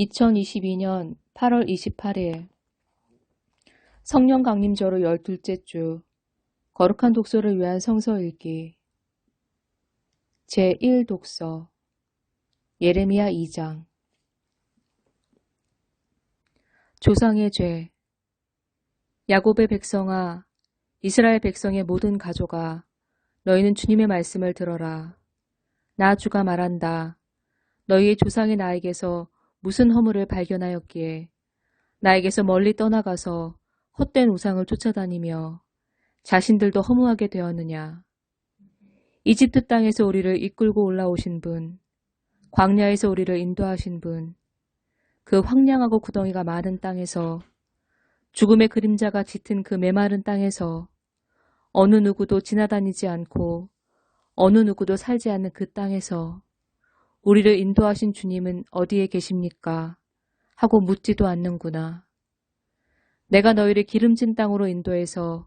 2022년 8월 28일. 성령 강림절로 열둘째 주. 거룩한 독서를 위한 성서 읽기. 제1독서. 예레미야 2장. 조상의 죄. 야곱의 백성아 이스라엘 백성의 모든 가족아 너희는 주님의 말씀을 들어라. 나 주가 말한다. 너희의 조상의 나에게서 무슨 허물을 발견하였기에 나에게서 멀리 떠나가서 헛된 우상을 쫓아다니며 자신들도 허무하게 되었느냐. 이집트 땅에서 우리를 이끌고 올라오신 분, 광야에서 우리를 인도하신 분, 그 황량하고 구덩이가 많은 땅에서 죽음의 그림자가 짙은 그 메마른 땅에서 어느 누구도 지나다니지 않고 어느 누구도 살지 않는 그 땅에서 우리를 인도하신 주님은 어디에 계십니까? 하고 묻지도 않는구나. 내가 너희를 기름진 땅으로 인도해서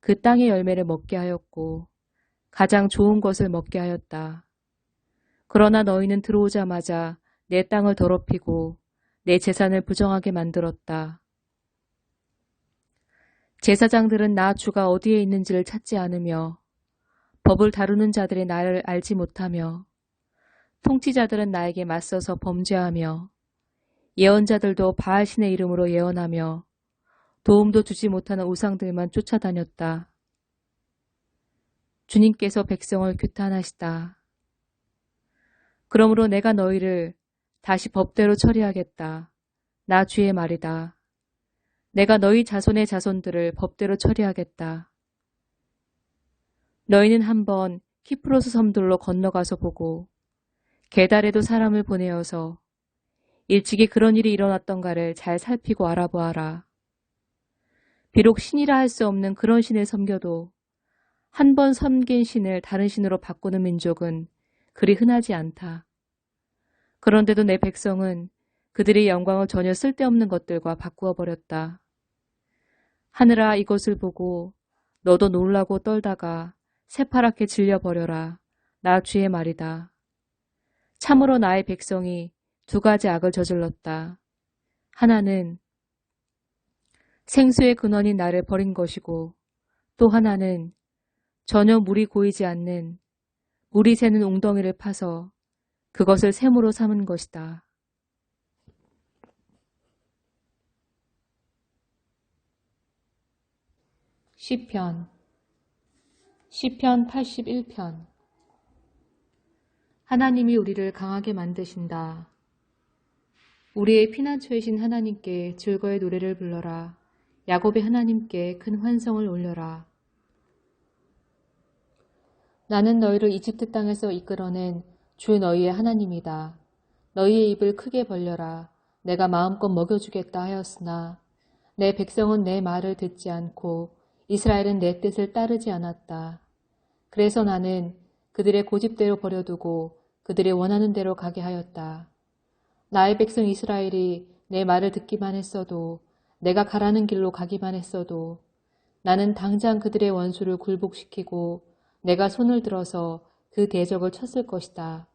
그 땅의 열매를 먹게 하였고 가장 좋은 것을 먹게 하였다. 그러나 너희는 들어오자마자 내 땅을 더럽히고 내 재산을 부정하게 만들었다. 제사장들은 나 주가 어디에 있는지를 찾지 않으며 법을 다루는 자들의 나를 알지 못하며 통치자들은 나에게 맞서서 범죄하며 예언자들도 바알신의 이름으로 예언하며 도움도 주지 못하는 우상들만 쫓아다녔다. 주님께서 백성을 규탄하시다. 그러므로 내가 너희를 다시 법대로 처리하겠다. 나 주의 말이다. 내가 너희 자손의 자손들을 법대로 처리하겠다. 너희는 한번 키프로스 섬들로 건너가서 보고 계달에도 사람을 보내어서 일찍이 그런 일이 일어났던가를 잘 살피고 알아보아라. 비록 신이라 할 수 없는 그런 신을 섬겨도 한 번 섬긴 신을 다른 신으로 바꾸는 민족은 그리 흔하지 않다. 그런데도 내 백성은 그들의 영광을 전혀 쓸데없는 것들과 바꾸어 버렸다. 하늘아 이것을 보고 너도 놀라고 떨다가 새파랗게 질려버려라. 나 주의 말이다. 참으로 나의 백성이 두 가지 악을 저질렀다. 하나는 생수의 근원인 나를 버린 것이고 또 하나는 전혀 물이 고이지 않는 물이 새는 웅덩이를 파서 그것을 샘으로 삼은 것이다. 시편 시편 81편 하나님이 우리를 강하게 만드신다. 우리의 피난처이신 하나님께 즐거의 노래를 불러라. 야곱의 하나님께 큰 환성을 올려라. 나는 너희를 이집트 땅에서 이끌어낸 주 너희의 하나님이다. 너희의 입을 크게 벌려라. 내가 마음껏 먹여주겠다 하였으나 내 백성은 내 말을 듣지 않고 이스라엘은 내 뜻을 따르지 않았다. 그래서 나는 그들의 고집대로 버려두고 그들의 원하는 대로 가게 하였다. 나의 백성 이스라엘이 내 말을 듣기만 했어도 내가 가라는 길로 가기만 했어도 나는 당장 그들의 원수를 굴복시키고 내가 손을 들어서 그 대적을 쳤을 것이다.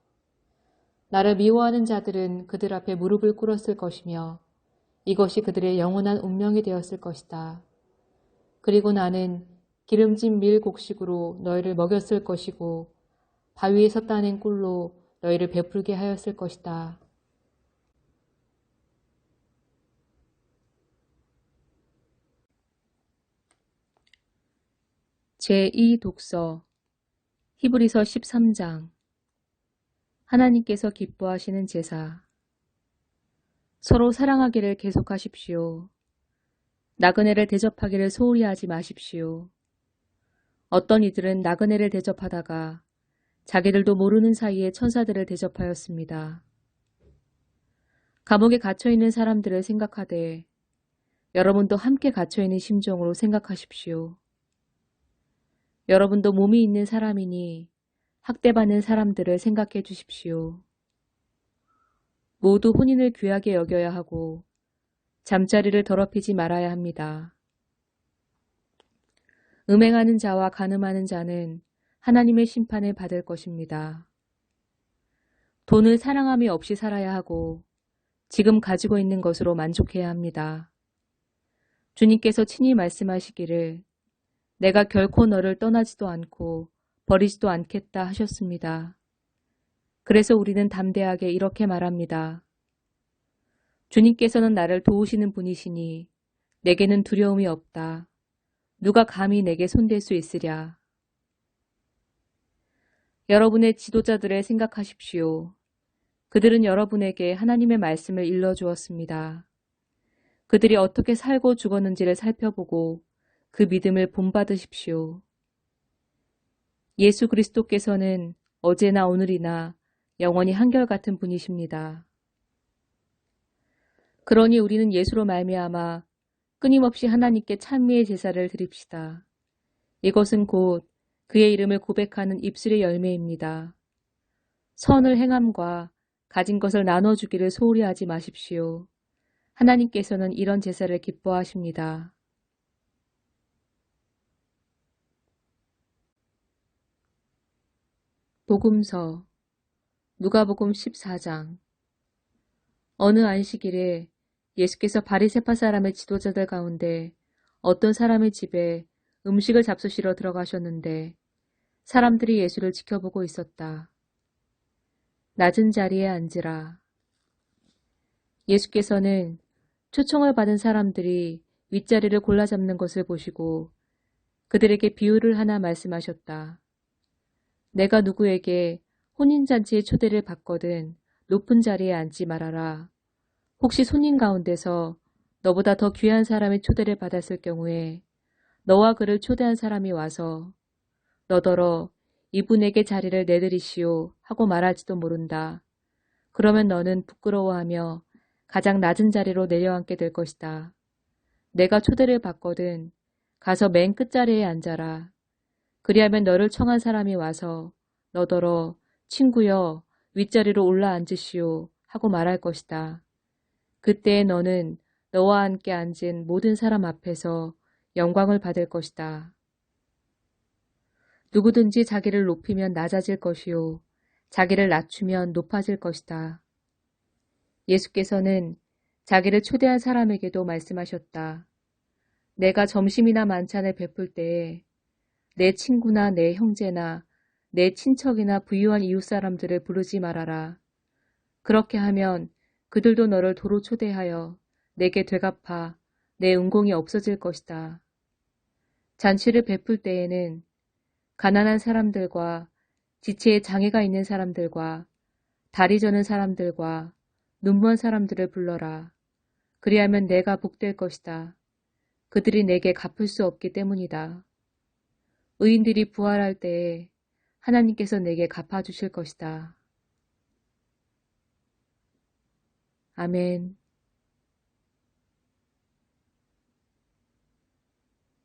나를 미워하는 자들은 그들 앞에 무릎을 꿇었을 것이며 이것이 그들의 영원한 운명이 되었을 것이다. 그리고 나는 기름진 밀 곡식으로 너희를 먹였을 것이고 바위에서 따낸 꿀로 너희를 베풀게 하였을 것이다. 제2독서 히브리서 13장 하나님께서 기뻐하시는 제사 서로 사랑하기를 계속하십시오. 나그네를 대접하기를 소홀히 하지 마십시오. 어떤 이들은 나그네를 대접하다가 자기들도 모르는 사이에 천사들을 대접하였습니다. 감옥에 갇혀있는 사람들을 생각하되 여러분도 함께 갇혀있는 심정으로 생각하십시오. 여러분도 몸이 있는 사람이니 학대받는 사람들을 생각해 주십시오. 모두 혼인을 귀하게 여겨야 하고 잠자리를 더럽히지 말아야 합니다. 음행하는 자와 가늠하는 자는 하나님의 심판을 받을 것입니다. 돈을 사랑함이 없이 살아야 하고 지금 가지고 있는 것으로 만족해야 합니다. 주님께서 친히 말씀하시기를 내가 결코 너를 떠나지도 않고 버리지도 않겠다 하셨습니다. 그래서 우리는 담대하게 이렇게 말합니다. 주님께서는 나를 도우시는 분이시니 내게는 두려움이 없다. 누가 감히 내게 손댈 수 있으랴. 여러분의 지도자들을 생각하십시오. 그들은 여러분에게 하나님의 말씀을 일러주었습니다. 그들이 어떻게 살고 죽었는지를 살펴보고 그 믿음을 본받으십시오. 예수 그리스도께서는 어제나 오늘이나 영원히 한결같은 분이십니다. 그러니 우리는 예수로 말미암아 끊임없이 하나님께 찬미의 제사를 드립시다. 이것은 곧 그의 이름을 고백하는 입술의 열매입니다. 선을 행함과 가진 것을 나눠주기를 소홀히 하지 마십시오. 하나님께서는 이런 제사를 기뻐하십니다. 복음서 누가복음 14장 어느 안식일에 예수께서 바리세파 사람의 지도자들 가운데 어떤 사람의 집에 음식을 잡수시러 들어가셨는데 사람들이 예수를 지켜보고 있었다. 낮은 자리에 앉으라. 예수께서는 초청을 받은 사람들이 윗자리를 골라 잡는 것을 보시고 그들에게 비유를 하나 말씀하셨다. 내가 누구에게 혼인잔치의 초대를 받거든 높은 자리에 앉지 말아라. 혹시 손님 가운데서 너보다 더 귀한 사람의 초대를 받았을 경우에 너와 그를 초대한 사람이 와서 너더러 이분에게 자리를 내드리시오 하고 말할지도 모른다. 그러면 너는 부끄러워하며 가장 낮은 자리로 내려앉게 될 것이다. 내가 초대를 받거든 가서 맨 끝자리에 앉아라. 그리하면 너를 청한 사람이 와서 너더러 친구여 윗자리로 올라앉으시오 하고 말할 것이다. 그때 너는 너와 함께 앉은 모든 사람 앞에서 영광을 받을 것이다. 누구든지 자기를 높이면 낮아질 것이요. 자기를 낮추면 높아질 것이다. 예수께서는 자기를 초대한 사람에게도 말씀하셨다. 내가 점심이나 만찬을 베풀 때에 내 친구나 내 형제나 내 친척이나 부유한 이웃 사람들을 부르지 말아라. 그렇게 하면 그들도 너를 도로 초대하여 내게 되갚아 내 은공이 없어질 것이다. 잔치를 베풀 때에는 가난한 사람들과 지체에 장애가 있는 사람들과 다리 저는 사람들과 눈먼 사람들을 불러라. 그리하면 내가 복될 것이다. 그들이 내게 갚을 수 없기 때문이다. 의인들이 부활할 때에 하나님께서 내게 갚아주실 것이다. 아멘.